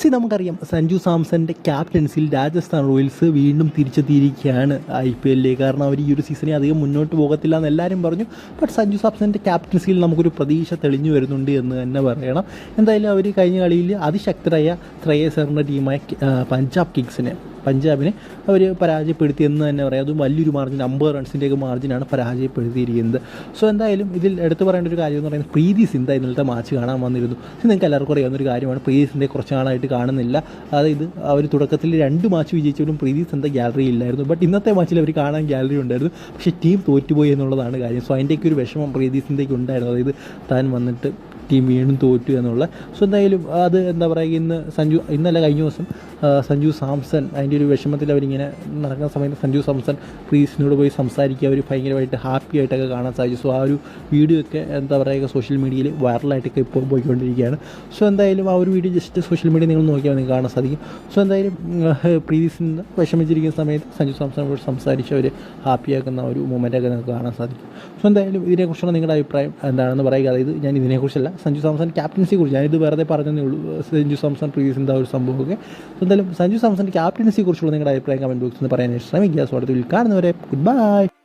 C നമുക്കറിയാം സഞ്ജു സാംസന്റെ ക്യാപ്റ്റൻസിൽ രാജസ്ഥാൻ റോയൽസ് വീണ്ടും തിരിച്ചെത്തിയിരിക്കുകയാണ് ഐ പി എല്ലിലേക്ക് കാരണം അവർ ഈ ഒരു സീസണിൽ അധികം മുന്നോട്ട് പോകത്തില്ല എന്ന് എല്ലാവരും പറഞ്ഞു. ബട്ട് സഞ്ജു സാംസന്റെ ക്യാപ്റ്റൻസിയിൽ നമുക്കൊരു പ്രതീക്ഷ തെളിഞ്ഞു വരുന്നുണ്ട് എന്ന് തന്നെ പറയണം. എന്തായാലും അവർ കഴിഞ്ഞ കളിയിൽ അതിശക്തരായ ശ്രേയസറിന്റെ ടീമായ പഞ്ചാബ് കിങ്സിനെ പഞ്ചാബിനെ അവർ പരാജയപ്പെടുത്തി എന്ന് തന്നെ പറയാം. അതും വലിയൊരു മാർജിൻ അമ്പത് റൺസിന്റെയൊക്കെ മാർജിനാണ് പരാജയപ്പെടുത്തിയിരിക്കുന്നത്. സോ എന്തായാലും ഇതിൽ എടുത്തു പറയേണ്ട ഒരു കാര്യം എന്ന് പറയുന്നത് പ്രീതി സിന്ധ ഇന്നലത്തെ മാച്ച് കാണാൻ വന്നിരുന്നു. നിങ്ങൾക്ക് എല്ലാവർക്കും അറിയാവുന്ന ഒരു കാര്യമാണ് പ്രീതി സിന്ധയെ കുറച്ച് നാളായിട്ട് കാണുന്നില്ല. അതായത് അവർ തുടക്കത്തിൽ രണ്ട് മാച്ച് വിജയിച്ചവരും പ്രീതി സന്ത ഗാലറി ഇല്ലായിരുന്നു. ബട്ട് ഇന്നത്തെ മാച്ചിൽ അവർ കാണാൻ ഗാലറി ഉണ്ടായിരുന്നു. പക്ഷേ ടീം തോറ്റുപോയി എന്നുള്ളതാണ് കാര്യം. സോ അതിന്റെയൊക്കെ ഒരു വിഷമം പ്രീതി സിന്ധയ്ക്ക് ഉണ്ടായിരുന്നു. അതായത് താൻ വന്നിട്ട് ടീം വീണ്ടും തോറ്റു എന്നുള്ള. സോ എന്തായാലും അത് എന്താ പറയുക ഇന്ന് സഞ്ജു ഇന്നല്ല കഴിഞ്ഞ ദിവസം സഞ്ജു സാംസൺ അതിന്റെ ഒരു വിഷമത്തിൽ അവരിങ്ങനെ നടക്കുന്ന സമയത്ത് സഞ്ജു സാംസൺ ക്രീസിനോട് പോയി സംസാരിക്കുക അവർ ഭയങ്കരമായിട്ട് ഹാപ്പി ആയിട്ടൊക്കെ കാണാൻ സാധിച്ചു. സോ ആ ഒരു വീഡിയോ ഒക്കെ എന്താ പറയുക സോഷ്യൽ മീഡിയയിൽ വൈറലായിട്ടൊക്കെ ഇപ്പോൾ പോയിക്കൊണ്ടിരിക്കുകയാണ്. സോ എന്തായാലും ആ ഒരു വീഡിയോ ജസ്റ്റ് സോഷ്യൽ മീഡിയ നിങ്ങൾ നോക്കിയാൽ നിങ്ങൾക്ക് കാണാൻ സാധിക്കും. സോ എന്തായാലും പ്രീസിന് വിഷമിച്ചിരിക്കുന്ന സമയത്ത് സഞ്ജു സാംസണോട് സംസാരിച്ച് അവർ ഹാപ്പിയാക്കുന്ന ഒരു മൊമെന്റൊക്കെ നിങ്ങൾക്ക് കാണാൻ സാധിക്കും. സോ എന്തായാലും ഇതിനെക്കുറിച്ചുള്ള നിങ്ങളുടെ അഭിപ്രായം എന്താണെന്ന് പറയുക. അതായത് ഞാൻ ഇതിനെക്കുറിച്ചല്ല സഞ്ജു സാംസൺ ക്യാപ്റ്റൻസി കുറിച്ച് ഞാനിത് വെറുതെ പറഞ്ഞതേ ഉള്ളൂ. സഞ്ജു സാംസൺ പ്രീസിന്റെ ആ ഒരു സംഭവമൊക്കെ. സോ എന്തായാലും സഞ്ജു സാംസൺ ക്യാപ്റ്റൻസി കുറിച്ചുള്ള നിങ്ങളുടെ അഭിപ്രായം കമന്റ് ബോക്സിൽ നിന്ന് പറയാനായിട്ട് ശ്രമിക്കുക. സോ അടുത്ത് വരെ ഗുഡ് ബൈ